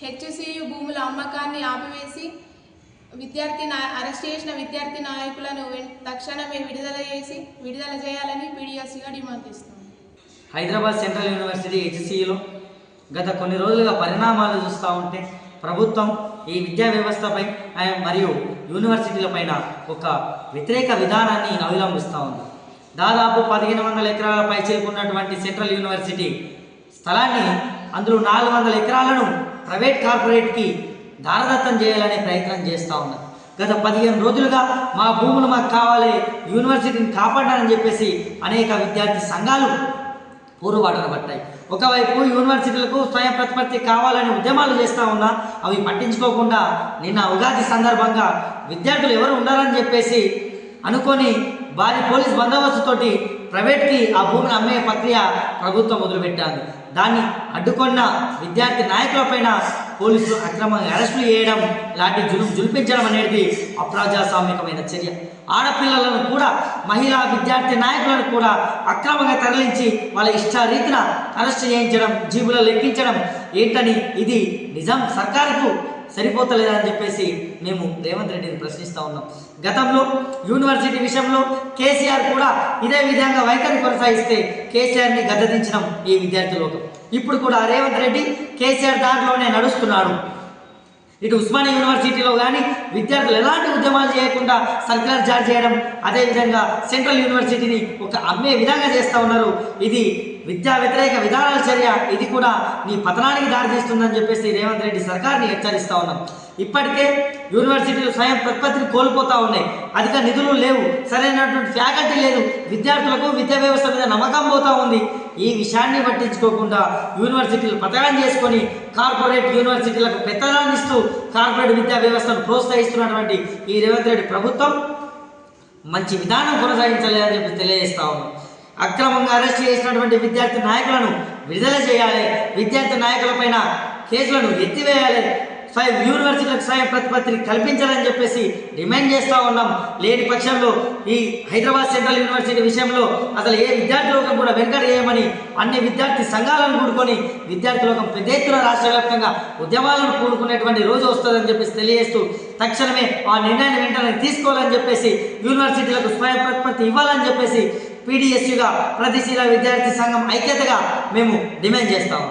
HCU భూముల అమ్మకాన్ని ఆపివేసి విద్యార్థి నా అరెస్ట్ చేసిన విద్యార్థి నాయకులను తక్షణమే విడుదల చేసి విడుదల చేయాలని పీడిఎస్సీగా డిమాండ్ చేస్తున్నాం. హైదరాబాద్ సెంట్రల్ యూనివర్సిటీ హెచ్సియులో గత కొన్ని రోజులుగా పరిణామాలు చూస్తూ ఉంటే ప్రభుత్వం ఈ విద్యా వ్యవస్థపై మరియు యూనివర్సిటీల పైన ఒక వ్యతిరేక విధానాన్ని అవలంబిస్తూ ఉంది. దాదాపు పదిహేను వందల ఎకరాల పై చేరుకున్నటువంటి సెంట్రల్ యూనివర్సిటీ స్థలాన్ని అందులో నాలుగు వందల ఎకరాలను ప్రైవేట్ కార్పొరేట్కి దారదత్తం చేయాలనే ప్రయత్నం చేస్తూ ఉన్నారు గత పదిహేను రోజులుగా మా భూములు మాకు కావాలి యూనివర్సిటీని కాపాడాలని చెప్పేసి అనేక విద్యార్థి సంఘాలు పూర్వబాటలు పట్టాయి. ఒకవైపు యూనివర్సిటీలకు స్వయం ప్రతిపత్తి కావాలని ఉద్యమాలు చేస్తూ ఉన్నా అవి పట్టించుకోకుండా నిన్న ఉగాది సందర్భంగా విద్యార్థులు ఎవరు ఉండాలని చెప్పేసి అనుకొని వారి పోలీస్ బందోబస్తుతోటి ప్రైవేట్కి ఆ భూమిని అమ్మే ప్రక్రియ ప్రభుత్వం మొదలుపెట్టారు దాన్ని అడ్డుకున్న విద్యార్థి నాయకులపైన పోలీసులు అక్రమంగా అరెస్టులు చేయడం లాంటి జులు జులిపించడం అనేది అప్రజాస్వామికమైన చర్య. ఆడపిల్లలను కూడా మహిళా విద్యార్థి నాయకులను కూడా అక్రమంగా తరలించి వాళ్ళ ఇష్టారీతిన అరెస్ట్ చేయించడం జీబులో లెక్కించడం ఏంటని ఇది నిజం? సర్కారుకు సరిపోతలేదని చెప్పేసి మేము రేవంత్ రెడ్డిని ప్రశ్నిస్తూ ఉన్నాం. గతంలో యూనివర్సిటీ విషయంలో కేసీఆర్ కూడా ఇదే విధంగా వైఖరి కొనసాగిస్తే కేసీఆర్ని గద్దదించడం ఈ విద్యార్థులకు ఇప్పుడు కూడా రేవంత్ రెడ్డి కేసీఆర్ దాంట్లోనే నడుస్తున్నాడు. ఇటు ఉస్మానియా యూనివర్సిటీలో కానీ విద్యార్థులు ఎలాంటి ఉద్యమాలు చేయకుండా సర్క్యులర్ జారీ చేయడం అదేవిధంగా సెంట్రల్ యూనివర్సిటీని ఒక అమ్మే విధంగా చేస్తూ ఉన్నారు. ఇది విద్యా వ్యతిరేక విధానాల చర్య ఇది కూడా నీ పతనానికి దారితీస్తుందని చెప్పేసి రేవంత్ రెడ్డి సర్కార్ని హెచ్చరిస్తూ ఉన్నాం. ఇప్పటికే యూనివర్సిటీలు స్వయం ప్రతిపత్తిని కోల్పోతూ ఉన్నాయి. అధిక నిధులు లేవు. సరైనటువంటి ఫ్యాకల్టీ లేదు. విద్యార్థులకు విద్యా వ్యవస్థ మీద నమ్మకం పోతూ ఉంది. ఈ విషయాన్ని పట్టించుకోకుండా యూనివర్సిటీలు పతనం చేసుకొని కార్పొరేట్ యూనివర్సిటీలకు పెత్తనాన్ని ఇస్తూ కార్పొరేట్ విద్యా వ్యవస్థను ప్రోత్సహిస్తున్నటువంటి ఈ రేవంత్ రెడ్డి ప్రభుత్వం మంచి విధానం కొనసాగించలేదని చెప్పి తెలియజేస్తా ఉన్నాం. అక్రమంగా అరెస్ట్ చేసినటువంటి విద్యార్థి నాయకులను విడుదల చేయాలి. విద్యార్థి నాయకులపైన కేసులను ఎత్తివేయాలి. స్వయం యూనివర్సిటీలకు స్వయం ప్రతిపత్తిని కల్పించాలని చెప్పేసి డిమాండ్ చేస్తూ ఉన్నాం. లేని పక్షంలో ఈ హైదరాబాద్ సెంట్రల్ యూనివర్సిటీ విషయంలో అసలు ఏ విద్యార్థులకు కూడా వెంకట చేయమని అన్ని విద్యార్థి సంఘాలను కూడుకొని విద్యార్థులకు పెద్ద ఎత్తున రాష్ట్ర వ్యాప్తంగా ఉద్యమాలను కూడుకునేటువంటి రోజు వస్తుందని చెప్పేసి తెలియజేస్తూ తక్షణమే ఆ నిర్ణయాన్ని వెంటనే తీసుకోవాలని చెప్పేసి యూనివర్సిటీలకు స్వయం ప్రతిపత్తి ఇవ్వాలని చెప్పేసి పీడిఎస్యుగా ప్రతిశీల విద్యార్థి సంఘం ఐక్యతగా మేము డిమాండ్ చేస్తాము